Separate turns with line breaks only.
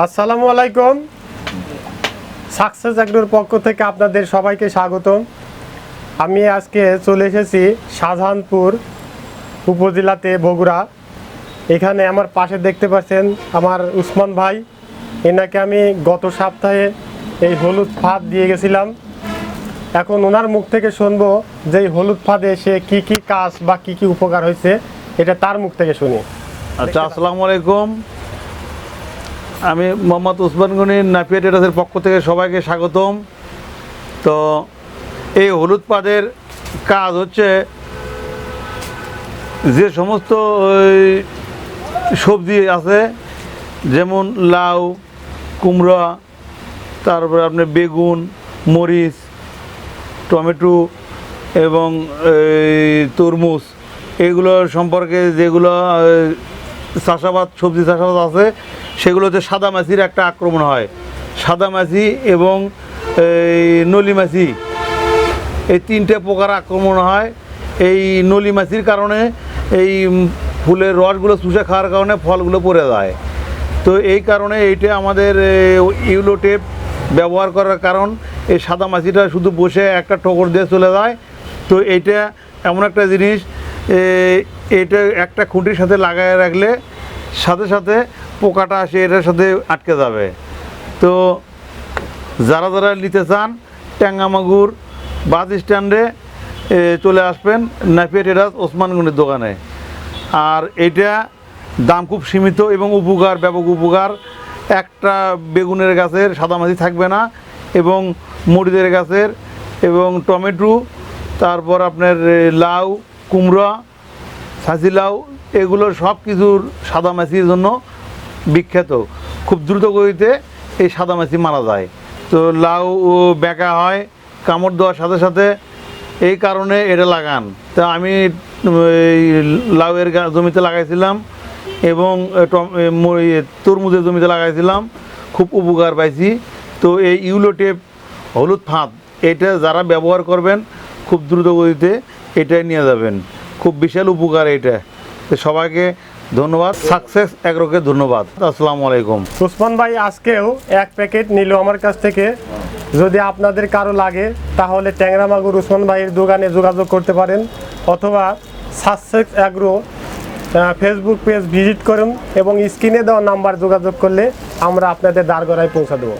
আসসালামু আলাইকুম। সাকসেস অ্যাগ্রোর পক্ষ থেকে আপনাদের সবাইকে স্বাগতম। আমি আজকে চলে এসেছি শাহজাহানপুর উপজেলাতে বগুড়া। এখানে আমার পাশে দেখতে পাচ্ছেন আমার উসমান ভাই। এনাকে আমি গত সপ্তাহে এই হলুদ ফাঁদ দিয়ে গেছিলাম। এখন ওনার মুখ থেকে শুনব যে এই হলুদ ফাঁদে সে কি কি কাজ বা কি কি উপকার হয়েছে, এটা তার মুখ থেকে শুনি।
আচ্ছা আসসালামু আলাইকুম। আমি মোহাম্মদ উসমান গনি নাফিয়া পক্ষ থেকে সবাইকে স্বাগতম। তো এই হলুদ পাদের কাজ হচ্ছে যে সমস্ত সবজি আছে, যেমন লাউ, কুমড়া, তারপরে আপনি বেগুন, মরিচ, টমেটো এবং, এই, তরমুজ, এগুলো সম্পর্কে যেগুলো চাষাবাদ, সবজি চাষাবাদ আছে সেগুলোতে সাদা মাছির একটা আক্রমণ হয়। সাদা মাছি এবং এই নলি মাছি, এই তিনটে পোকার আক্রমণ হয়। এই নলি মাছির কারণে এই ফুলের রসগুলো চুষে খাওয়ার কারণে ফলগুলো পড়ে যায়। তো এই কারণে এইটা আমাদের ইউলোটেপ ব্যবহার করার কারণ। এই সাদা মাছিটা শুধু বসে একটা ঠোকর দিয়ে চলে যায়। তো এইটা এমন একটা জিনিস এটা একটা খুঁটির সাথে লাগায় রাখলে সাথে সাথে পোকাটা আসে, এটার সাথে আটকে যাবে। তো যারা যারা নিতে চান ট্যাঙ্গামাগুর বাস স্ট্যান্ডে চলে আসবেন নাফিয়া টেরাস ওসমানগঞ্জের দোকানে। আর এটা দাম খুব সীমিত এবং উপকার, ব্যাপক উপকার। একটা বেগুনের গাছের সাদামাছি থাকবে না এবং মরিচের গাছের এবং টমেটো, তারপর আপনার লাউ, কুমড়া লাউ এগুলো সব কিছুর সাদামাছির জন্য বিখ্যাত। খুব দ্রুত গতিতে এই সাদামাছি মারা যায়। তো লাউ বেঁকা হয়, কামড় দেওয়ার সাথে সাথে এই কারণে এটা লাগান। তা আমি লাউয়ের জমিতে লাগাইছিলাম এবং তরমুজের জমিতে লাগাইছিলাম। খুব উপকার পাইছি। তো এই ইউলোটেপ হলুদ ফাঁদ, এটা যারা ব্যবহার করবেন, খুব দ্রুত গতিতে এটাই নিয়ে যাবেন। খুব বিশাল উপকার এটা সবাইকে ধন্যবাদ সাকসেস এগ্রোকে ধন্যবাদ। আসসালামু আলাইকুম।
উসমান ভাই, আজকেও এক প্যাকেট নিল আমার কাছ থেকে। যদি আপনাদের কারও লাগে, তাহলে ট্যাংরা মাগুর উসমান ভাইয়ের দোকানে যোগাযোগ করতে পারেন। অথবা Sussex agro Facebook page visit করুন এবং স্ক্রিনে দেওয়া নাম্বার যোগাযোগ করলে আমরা আপনাদের দাঁড় গড়ায় পৌঁছা দেবো।